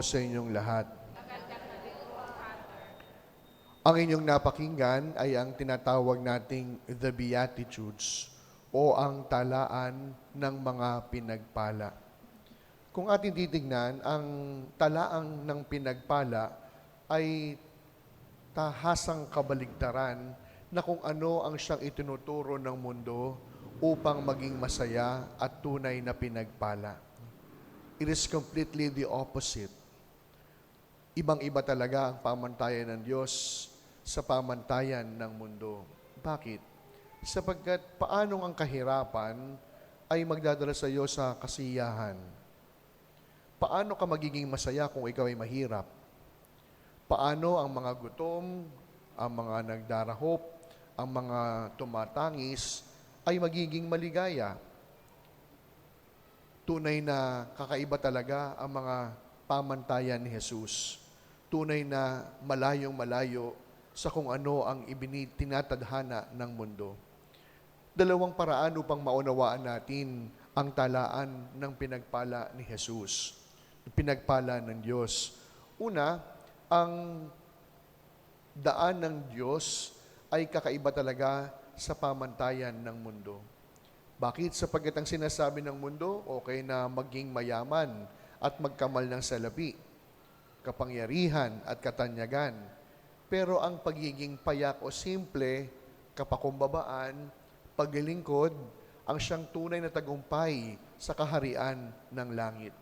sa inyong lahat. Ang inyong napakinggan ay ang tinatawag nating The Beatitudes o ang talaan ng mga pinagpala. Kung ating titignan, ang talaang ng pinagpala ay tahasang kabaligtaran na kung ano ang siyang itinuturo ng mundo upang maging masaya at tunay na pinagpala. It is completely the opposite. Ibang-iba talaga ang pamantayan ng Diyos sa pamantayan ng mundo. Bakit? Sapagkat paanong ang kahirapan ay magdadala sa iyo sa kasiyahan? Paano ka magiging masaya kung ikaw ay mahirap? Paano ang mga gutom, ang mga nagdarahop, ang mga tumatangis ay magiging maligaya? Tunay na kakaiba talaga ang mga pamantayan ni Jesus. Tunay na malayong malayo sa kung ano ang tinatadhana ng mundo. Dalawang paraan upang maunawaan natin ang talaan ng pinagpala ni Jesus. Pinagpala ng Diyos. Una, ang daan ng Diyos ay kakaiba talaga sa pamantayan ng mundo. Bakit? Sapagkat ang sinasabi ng mundo, okay na maging mayaman at magkamal ng salapi, kapangyarihan at katanyagan. Pero ang pagiging payak o simple, kapakumbabaan, paglilingkod, ang siyang tunay na tagumpay sa kaharian ng langit.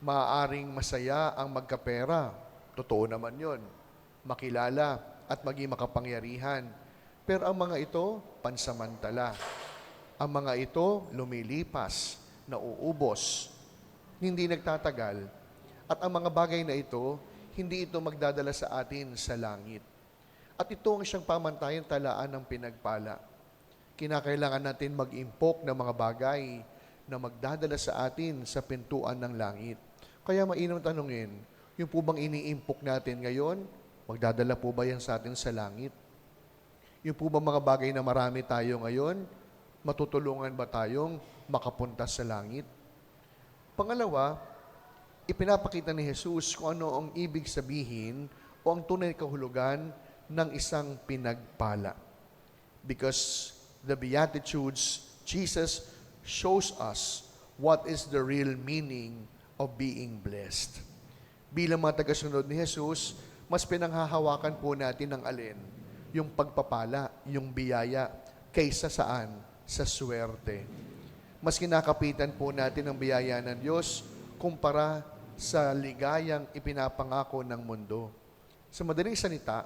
Maaaring masaya ang magkapera. Totoo naman yon. Makilala at maging makapangyarihan. Pero ang mga ito, pansamantala. Ang mga ito, lumilipas, nauubos, hindi nagtatagal. At ang mga bagay na ito, hindi ito magdadala sa atin sa langit. At ito ang siyang pamantayan talaan ng pinagpala. Kinakailangan natin mag-impok ng mga bagay na magdadala sa atin sa pintuan ng langit. Kaya mainam tanungin, yung po bang iniimpok natin ngayon, magdadala po ba yan sa atin sa langit? Yung po ba mga bagay na marami tayo ngayon, matutulungan ba tayong makapunta sa langit? Pangalawa, ipinapakita ni Jesus kung ano ang ibig sabihin o ang tunay na kahulugan ng isang pinagpala. Because the Beatitudes, Jesus shows us what is the real meaning of being blessed. Bilang mga tagasunod ni Jesus, mas pinanghahawakan po natin ng alin? Yung pagpapala, yung biyaya, kaysa saan? Sa swerte. Mas kinakapitan po natin ang biyaya ng Diyos kumpara sa ligayang ipinapangako ng mundo. Sa madaling salita,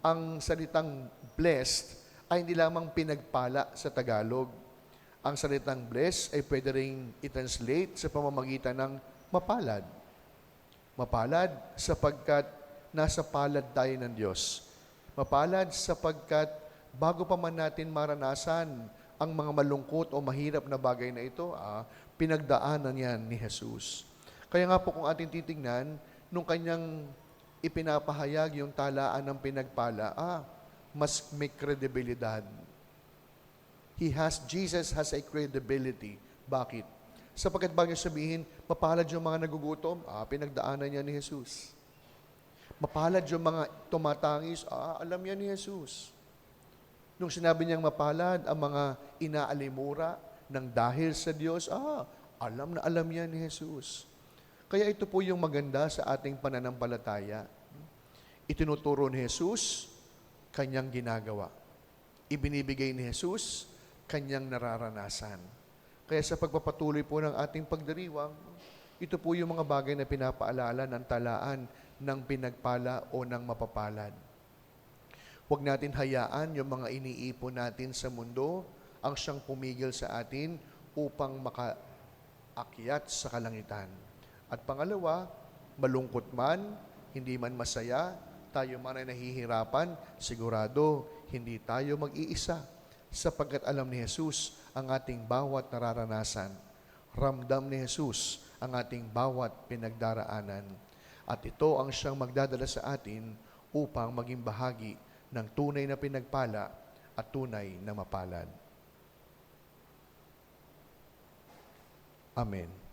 ang salitang blessed ay hindi lamang pinagpala sa Tagalog. Ang salitang blessed ay pwede ring i-translate sa pamamagitan ng mapalad. Mapalad sapagkat nasa palad tayo ng Diyos. Mapalad sapagkat bago pa man natin maranasan ang mga malungkot o mahirap na bagay na ito, ah, pinagdaanan yan ni Jesus. Kaya nga po kung ating titingnan, nung kanyang ipinapahayag yung talaan ng pinagpala, ah, mas may kredibilidad. He has, Jesus has a credibility. Bakit? Sapagkat bago sabihin, mapalad yung mga nagugutom, ah, pinagdaanan niya ni Jesus. Mapalad yung mga tumatangis, ah, alam niya ni Jesus. Nung sinabi niyang mapalad ang mga inaalimura ng dahil sa Diyos, ah, alam na alam niya ni Jesus. Kaya ito po yung maganda sa ating pananampalataya. Itinuturo ni Jesus, kanyang ginagawa. Ibinibigay ni Jesus, kanyang nararanasan. Kaya sa pagpapatuloy po ng ating pagdiriwang, ito po yung mga bagay na pinapaalala ng talaan ng pinagpala o ng mapapalad. Huwag natin hayaan yung mga iniipon natin sa mundo ang siyang pumigil sa atin upang makaakyat sa kalangitan. At pangalawa, malungkot man, hindi man masaya, tayo man ay nahihirapan, sigurado hindi tayo mag-iisa sapagkat alam ni Jesus ang ating bawat nararanasan. Ramdam ni Jesus ang ating bawat pinagdaraanan. At ito ang siyang magdadala sa atin upang maging bahagi ng tunay na pinagpala at tunay na mapalad. Amen.